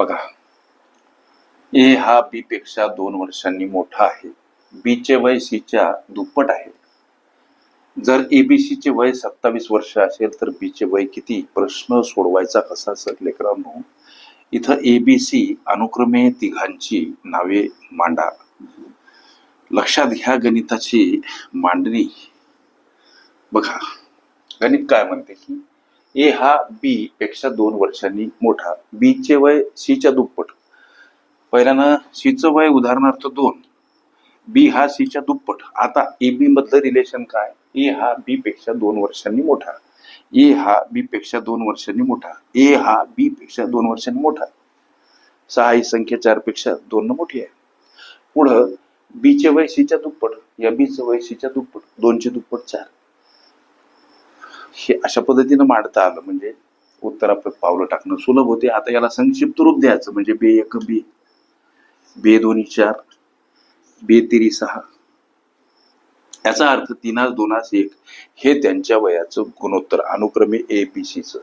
बघा. ए हा बी पेक्षा दोन वर्षांनी मोठा आहे. बीचे वय सी च्या दुप्पट आहे. जर एबीसी चे वय सत्तावीस वर्ष असेल तर बी चे वय किती? प्रश्न सोडवायचा कसा सर लेकरांनो? इथं एबीसी अनुक्रमे तिघांची नावे मांडा. लक्षात घ्या गणिताची मांडणी. बघा. गणित काय म्हणते की ए हा बी पेक्षा दोन वर्षांनी मोठा. बी चे वय सी च्या दुप्पट. पहिल्यानं सीचं वय उदाहरणार्थ दोन. बी हा सी च्या दुप्पट. आता ए बी मधलं रिलेशन काय? ए हा बी पेक्षा दोन वर्षांनी मोठा. ए हा बी पेक्षा दोन वर्षांनी मोठा. ए हा बी पेक्षा दोन वर्षांनी मोठा. सहा ही संख्या चारपेक्षा दोन न मोठी आहे. पुढं बी चे वय सीच्या दुप्पट. या बीच वय सीच्या दुप्पट. दोनचे दुप्पट चार. हे अशा पद्धतीनं मांडता आलं. म्हणजे उत्तराप्रत पावलं टाकणं सुलभ होते. आता याला संक्षिप्त रूप द्यायचं. म्हणजे बे एक बी. बे दोन्ही चार. बे तिरी सहा. याचा अर्थ तीनास दोनास एक. हे त्यांच्या वयाचं गुणोत्तर. अनुक्रमे ए बी सीचं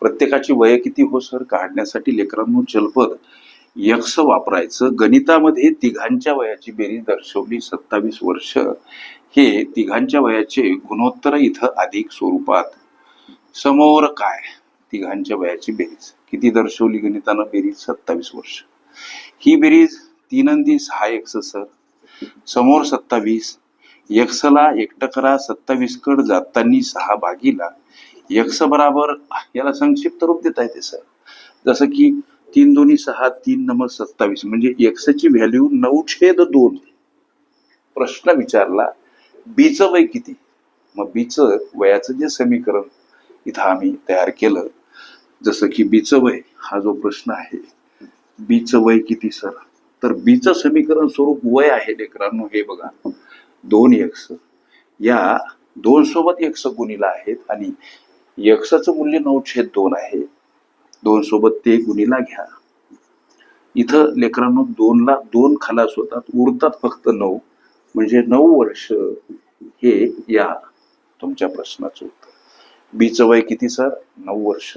प्रत्येकाची वय किती हो सर? काढण्यासाठी लेकरांनो जलपद. यक्स वापरायचं. गणितामध्ये तिघांच्या वयाची बेरीज दर्शवली. सत्तावीस वर्ष. हे तिघांच्या वयाचे गुणोत्तर इथं अधिक स्वरूपात. समोर काय? तिघांच्या वयाची बेरीज. किती दर्शवली गणितानं बेरीज? सत्तावीस वर्ष. ही बेरीज तीन अंदी सहा एक्स सर समोर सत्तावीस. यक्सला एकटं करा सत्तावीस कड जातानी सहा भागीला. यक्स बराबर याला संक्षिप्त रूप देता येते सर. जसं की तीन दोन्ही सहा तीन नमक सत्तावीस. म्हणजे एक्सची व्हॅल्यू नऊ छेद दोन. प्रश्न विचारला बीचं वय किती? मग बीचं वयाचं जे समीकरण इथं आम्ही तयार केलं जसं की बीचं वय हा जो प्रश्न आहे बीचं वय किती सर? तर बीचं समीकरण स्वरूप वय आहे लेकरांनो हे बघा. दोन यक्ष या दोन सोबत यक्ष गुणीला आहेत आणि यक्षाचं मूल्य नऊ छेद दोन आहे. दोन सोबत ते गुणीला घ्या. इथं लेकरांनो दोनला दोन खलास होतात उरतात फक्त नऊ. म्हणजे नऊ वर्ष हे या तुमच्या प्रश्नाचं उत्तर. बीचं वय किती सर? नऊ वर्ष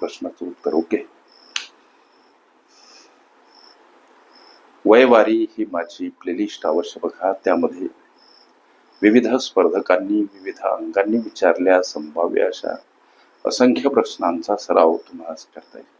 प्रश्नाचं उत्तर. ओके. वयवारी ही माझी प्लेलिस्ट अवश्य बघा. त्यामध्ये विविध स्पर्धकांनी विविध अंगांनी विचारल्या संभाव्य अशा असंख्य प्रश्नांचा सराव तुम्हाला करता येईल.